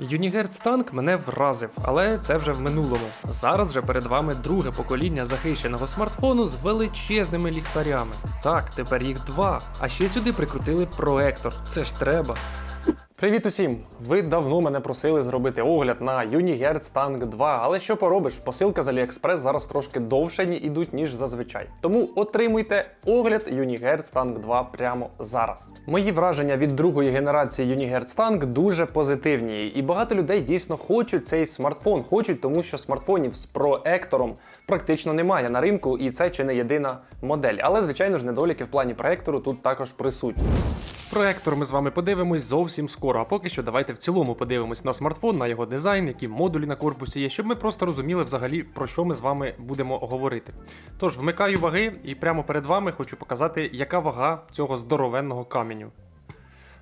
Tank мене вразив, але це вже в минулому. Зараз же перед вами друге покоління захищеного смартфону з величезними ліхтарями. Так, тепер їх два. А ще сюди прикрутили проектор. Це ж треба. Привіт усім! Ви давно мене просили зробити огляд на Unihertz Tank 2, але що поробиш, посилка з AliExpress зараз трошки довше ні ідуть, ніж зазвичай. Тому отримуйте огляд Unihertz Tank 2 прямо зараз. Мої враження від другої генерації Unihertz Tank дуже позитивні, і багато людей дійсно хочуть цей смартфон, хочуть, тому що смартфонів з проектором практично немає на ринку, і це чи не єдина модель. Але звичайно ж недоліки в плані проектору тут також присутні. Проектор ми з вами подивимось зовсім скоро. А поки що давайте в цілому подивимось на смартфон, на його дизайн, які модулі на корпусі є, щоб ми просто розуміли взагалі про що ми з вами будемо говорити. Тож вмикаю ваги і прямо перед вами хочу показати, яка вага цього здоровенного каменю.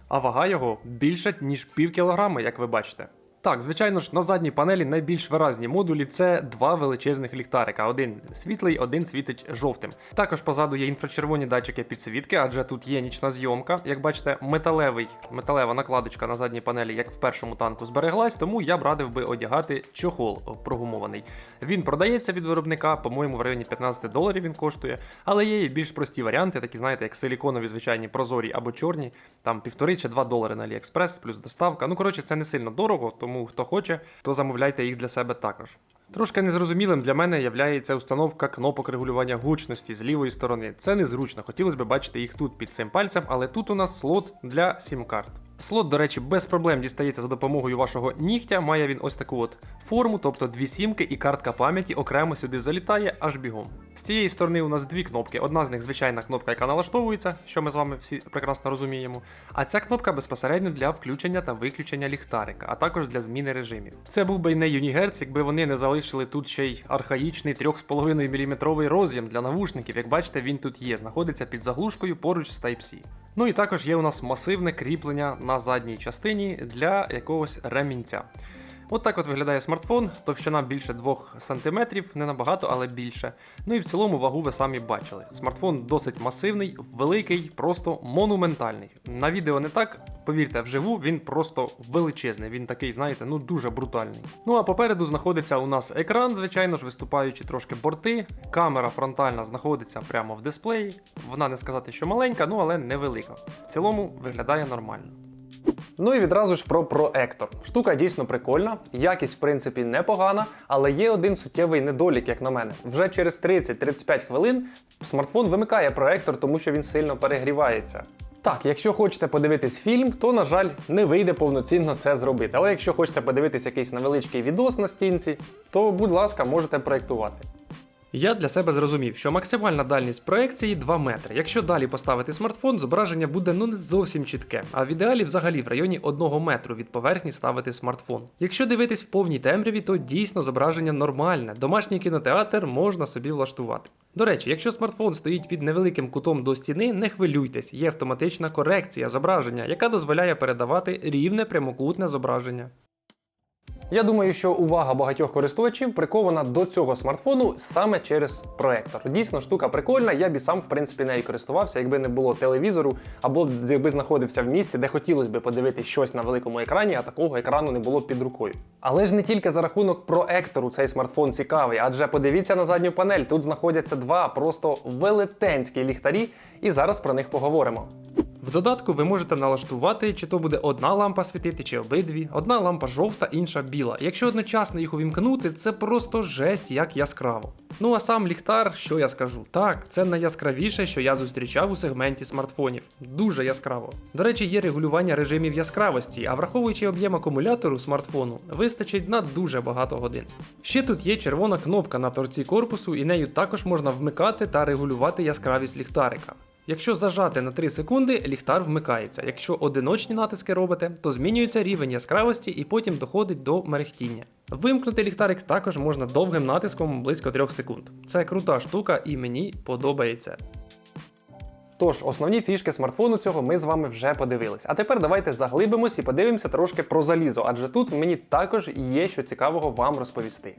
А вага його більша, ніж пів кілограма, як ви бачите. Так, звичайно ж, на задній панелі найбільш виразні модулі це два величезних ліхтарика. Один світлий, один світить жовтим. Також позаду є інфрачервоні датчики підсвітки, адже тут є нічна зйомка. Як бачите, металевий, металева накладочка на задній панелі, як в першому танку, збереглась, тому я б радив би одягати чохол прогумований. Він продається від виробника, по-моєму, в районі 15 доларів він коштує, але є і більш прості варіанти, такі, знаєте, як силіконові, звичайні прозорі або чорні, там півтори чи два долари на AliExpress, плюс доставка. Ну, коротше, це не сильно дорого, тому хто хоче, то замовляйте їх для себе також. Трошки незрозумілим для мене являється установка кнопок регулювання гучності з лівої сторони. Це незручно, хотілося б бачити їх тут під цим пальцем, але тут у нас слот для сім-карт. Слот, до речі, без проблем дістається за допомогою вашого нігтя. Має він ось таку от форму, тобто дві сімки і картка пам'яті окремо сюди залітає аж бігом. З цієї сторони у нас дві кнопки. Одна з них звичайна кнопка, яка налаштовується, що ми з вами всі прекрасно розуміємо. А ця кнопка безпосередньо для включення та виключення ліхтарика, а також для зміни режимів. Це був би й не Unihertz, якби вони не залишили тут ще й архаїчний 3,5 мм роз'єм для навушників. Як бачите, він тут є, знаходиться під заглушкою поруч з Type-C. Ну і також є у нас масивне кріплення на задній частині для якогось ремінця. От так от виглядає смартфон, товщина більше 2 см, не набагато, але більше. Ну і в цілому вагу ви самі бачили. Смартфон досить масивний, великий, просто монументальний. На відео не так, повірте, вживу він просто величезний. Він такий, знаєте, ну дуже брутальний. Ну а попереду знаходиться у нас екран, звичайно ж, виступаючи трошки борти. Камера фронтальна знаходиться прямо в дисплеї. Вона не сказати, що маленька, ну але невелика. В цілому виглядає нормально. Ну і відразу ж про проектор. Штука дійсно прикольна, якість в принципі непогана, але є один суттєвий недолік, як на мене. Вже через 30-35 хвилин смартфон вимикає проектор, тому що він сильно перегрівається. Так, якщо хочете подивитись фільм, то, на жаль, не вийде повноцінно це зробити. Але якщо хочете подивитись якийсь невеличкий відос на стінці, то, будь ласка, можете проектувати. Я для себе зрозумів, що максимальна дальність проекції 2 метри. Якщо далі поставити смартфон, зображення буде ну не зовсім чітке, а в ідеалі взагалі в районі 1 метру від поверхні ставити смартфон. Якщо дивитись в повній темряві, то дійсно зображення нормальне. Домашній кінотеатр можна собі влаштувати. До речі, якщо смартфон стоїть під невеликим кутом до стіни, не хвилюйтесь, є автоматична корекція зображення, яка дозволяє передавати рівне прямокутне зображення. Я думаю, що увага багатьох користувачів прикована до цього смартфону саме через проектор. Дійсно, штука прикольна, я б сам в принципі нею користувався, якби не було телевізору, або якби знаходився в місці, де хотілося б подивитися щось на великому екрані, а такого екрану не було під рукою. Але ж не тільки за рахунок проектору цей смартфон цікавий, адже подивіться на задню панель. Тут знаходяться два просто велетенські ліхтарі, і зараз про них поговоримо. В додатку ви можете налаштувати, чи то буде одна лампа світити, чи обидві. Одна лампа жовта, інша біла. Якщо одночасно їх увімкнути, це просто жесть як яскраво. Ну а сам ліхтар, що я скажу? Так, це найяскравіше, що я зустрічав у сегменті смартфонів. Дуже яскраво. До речі, є регулювання режимів яскравості, а враховуючи об'єм акумулятору смартфону, вистачить на дуже багато годин. Ще тут є червона кнопка на торці корпусу, і нею також можна вмикати та регулювати яскравість ліхтарика. Якщо зажати на 3 секунди, ліхтар вмикається. Якщо одиночні натиски робите, то змінюється рівень яскравості і потім доходить до мерехтіння. Вимкнути ліхтарик також можна довгим натиском близько 3 секунд. Це крута штука і мені подобається. Тож, основні фішки смартфону цього ми з вами вже подивились. А тепер давайте заглибимось і подивимося трошки про залізо, адже тут мені також є що цікавого вам розповісти.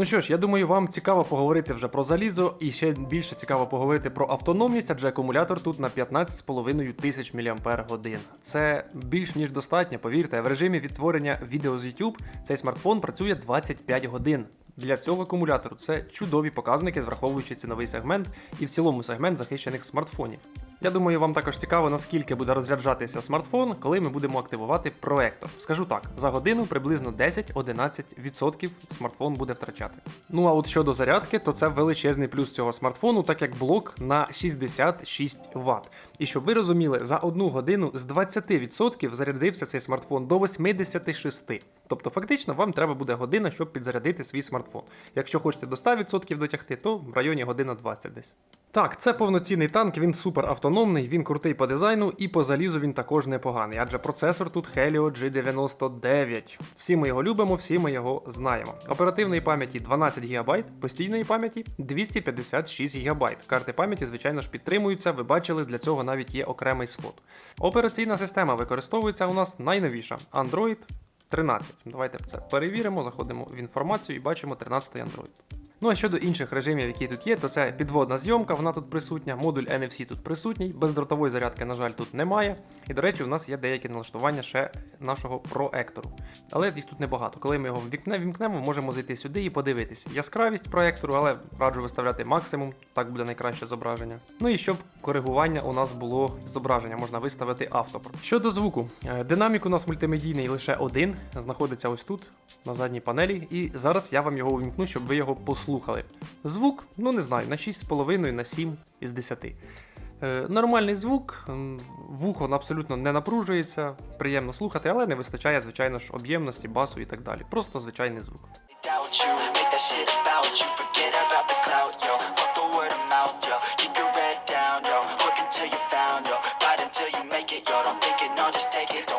Ну що ж, я думаю, вам цікаво поговорити вже про залізо, і ще більше цікаво поговорити про автономність, адже акумулятор тут на 15,5 тисяч мАч. Це більш ніж достатньо, повірте, в режимі відтворення відео з YouTube цей смартфон працює 25 годин. Для цього акумулятору це чудові показники, враховуючи ціновий сегмент і в цілому сегмент захищених смартфонів. Я думаю, вам також цікаво, наскільки буде розряджатися смартфон, коли ми будемо активувати проектор. Скажу так, за годину приблизно 10-11% смартфон буде втрачати. Ну а от щодо зарядки, то це величезний плюс цього смартфону, так як блок на 66 Вт. І щоб ви розуміли, за одну годину з 20% зарядився цей смартфон до 86%. Тобто, фактично, вам треба буде година, щоб підзарядити свій смартфон. Якщо хочете до 100% дотягти, то в районі година 20 десь. Так, це повноцінний танк, він супер автономний, він крутий по дизайну і по залізу він також непоганий, адже процесор тут Helio G99. Всі ми його любимо, всі ми його знаємо. Оперативної пам'яті 12 ГБ, постійної пам'яті 256 ГБ. Карти пам'яті, звичайно ж, підтримуються. Ви бачили, для цього навіть є окремий слот. Операційна система використовується у нас найновіша Android 13. Давайте це перевіримо, заходимо в інформацію і бачимо 13 Android. Ну а щодо інших режимів, які тут є, то це підводна зйомка, вона тут присутня, модуль NFC тут присутній, бездротової зарядки, на жаль, тут немає. І до речі, у нас є деякі налаштування ще нашого проектору. Але їх тут небагато. Коли ми його вімкнемо, можемо зайти сюди і подивитися. Яскравість проектору, але раджу виставляти максимум, так буде найкраще зображення. Ну і щоб коригування у нас було зображення, можна виставити автопро. Щодо звуку, Е, динамік у нас мультимедійний лише один, знаходиться ось тут, на задній панелі, і зараз я вам його увімкну, щоб ви його послухали. Звук, ну не знаю, на 6,5 на 7 із 10. Е, Нормальний звук, вухо абсолютно не напружується, приємно слухати, але не вистачає, звичайно ж, об'ємності, басу і так далі. Просто звичайний звук. yo.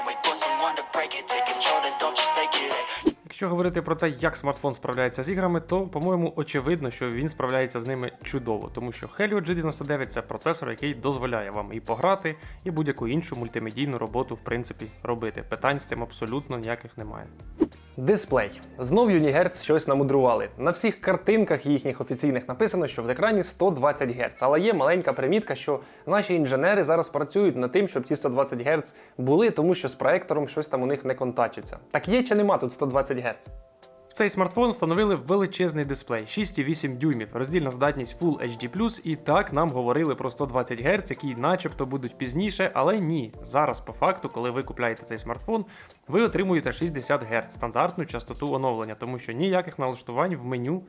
Якщо говорити про те, як смартфон справляється з іграми, то, по-моєму, очевидно, що він справляється з ними чудово, тому що Helio G99 це процесор, який дозволяє вам і пограти, і будь-яку іншу мультимедійну роботу, в принципі, робити. Питань з цим абсолютно ніяких немає. Дисплей. Знов Unihertz щось намудрували. На всіх картинках їхніх офіційних написано, що в екрані 120 Гц. Але є маленька примітка, що наші інженери зараз працюють над тим, щоб ці 120 Гц були, тому що з проектором щось там у них не контачиться. Так є чи нема тут 120 Гц? В цей смартфон встановили величезний дисплей 6,8 дюймів, роздільна здатність Full HD+, і так нам говорили про 120 Гц, які начебто будуть пізніше, але ні. Зараз, по факту, коли ви купляєте цей смартфон, ви отримуєте 60 Гц, стандартну частоту оновлення, тому що ніяких налаштувань в меню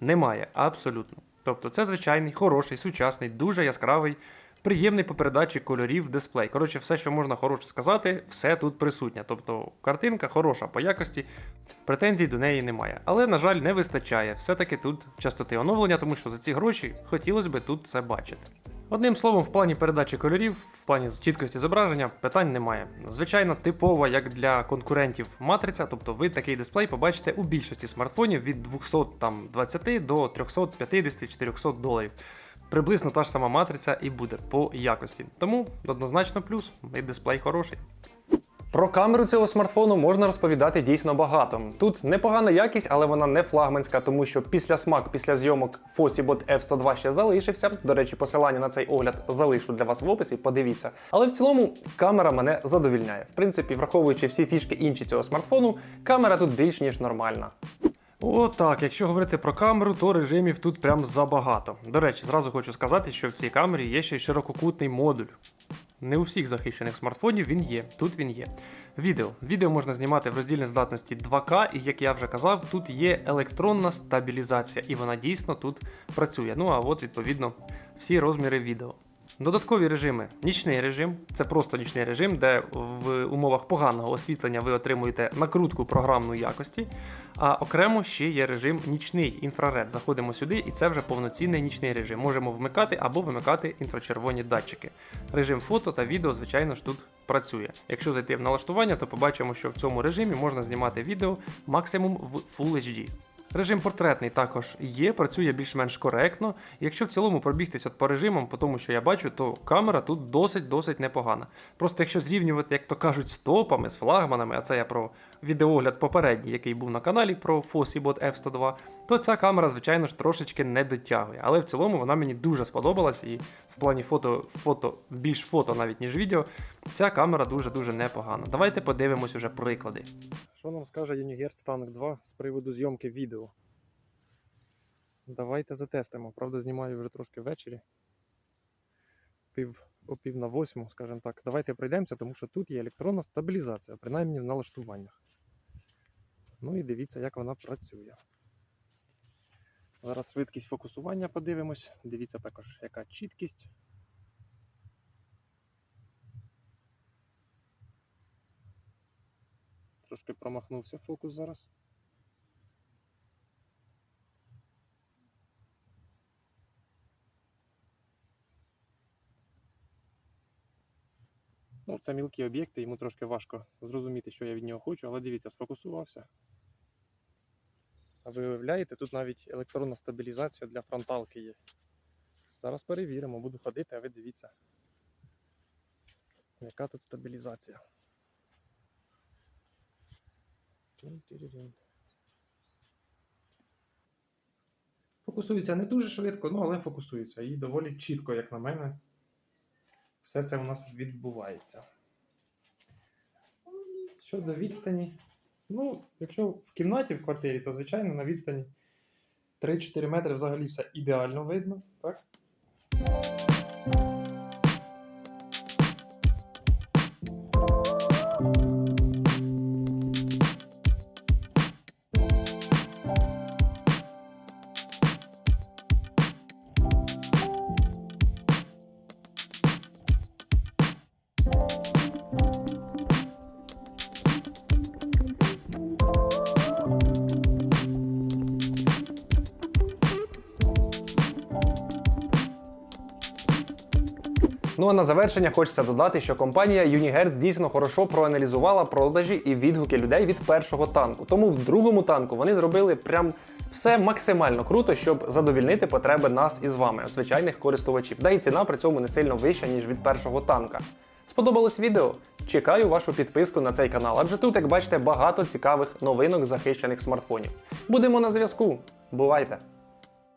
немає, абсолютно. Тобто це звичайний, хороший, сучасний, дуже яскравий, приємний по передачі кольорів дисплей. Коротше, все, що можна хороше сказати, все тут присутнє. Тобто картинка хороша по якості, претензій до неї немає. Але, на жаль, не вистачає все-таки тут частоти оновлення, тому що за ці гроші хотілося б тут це бачити. Одним словом, в плані передачі кольорів, в плані чіткості зображення питань немає. Звичайно, типова, як для конкурентів матриця, тобто ви такий дисплей побачите у більшості смартфонів від 220 до 350-400 доларів. Приблизно та ж сама матриця і буде по якості. Тому однозначно плюс, і дисплей хороший. Про камеру цього смартфону можна розповідати дійсно багато. Тут непогана якість, але вона не флагманська, тому що після смак, після зйомок Fossibot F102 ще залишився. До речі, посилання на цей огляд залишу для вас в описі. Подивіться. Але в цілому камера мене задовільняє. В принципі, враховуючи всі фішки інші цього смартфону, камера тут більш ніж нормальна. О, так, якщо говорити про камеру, то режимів тут прям забагато. До речі, зразу хочу сказати, що в цій камері є ще й ширококутний модуль. Не у всіх захищених смартфонів він є, тут він є. Відео. Відео можна знімати в роздільній здатності 2К, і як я вже казав, тут є електронна стабілізація, і вона дійсно тут працює. Ну а от, відповідно, всі розміри відео. Додаткові режими. Нічний режим це просто нічний режим, де в умовах поганого освітлення ви отримуєте накрутку програмної якості. А окремо ще є режим нічний інфраред. Заходимо сюди, і це вже повноцінний нічний режим. Можемо вмикати або вимикати інфрачервоні датчики. Режим фото та відео, звичайно ж, тут працює. Якщо зайти в налаштування, то побачимо, що в цьому режимі можна знімати відео максимум в Full HD. Режим портретний також є, працює більш-менш коректно. Якщо в цілому пробігтись от по режимам, по тому що я бачу, то камера тут досить-досить непогана. Просто якщо зрівнювати, як то кажуть, з топами, з флагманами, а це я про відеогляд попередній, який був на каналі про Fosibot F102, то ця камера, звичайно ж, трошечки не дотягує. Але в цілому вона мені дуже сподобалась, і в плані фото, фото більш фото навіть ніж відео, ця камера дуже-дуже непогана. Давайте подивимось уже приклади. Що нам скаже Unihertz Tank 2 з приводу зйомки відео? Давайте затестимо. Правда, знімаю вже трошки ввечері. Пів, о пів на восьму, скажімо так. Давайте пройдемося, тому що тут є електронна стабілізація, принаймні в налаштуваннях. Ну і дивіться, як вона працює. Зараз швидкість фокусування подивимось. Дивіться також, яка чіткість. Трошки промахнувся фокус зараз. Це мілкі об'єкти, йому трошки важко зрозуміти, що я від нього хочу, але дивіться, сфокусувався. А ви уявляєте, тут навіть електронна стабілізація для фронталки є. Зараз перевіримо, буду ходити, а ви дивіться. Яка тут стабілізація? Фокусується не дуже швидко, ну але фокусується. І доволі чітко, як на мене, все це у нас відбувається. Щодо відстані, ну, якщо в кімнаті в квартирі, то звичайно на відстані 3-4 метри взагалі все ідеально видно, так? На завершення хочеться додати, що компанія Unihertz дійсно хорошо проаналізувала продажі і відгуки людей від першого танку. Тому в другому танку вони зробили прям все максимально круто, щоб задовільнити потреби нас із вами, звичайних користувачів. Да і ціна при цьому не сильно вища, ніж від першого танка. Сподобалось відео? Чекаю вашу підписку на цей канал, адже тут, як бачите, багато цікавих новинок захищених смартфонів. Будемо на зв'язку. Бувайте!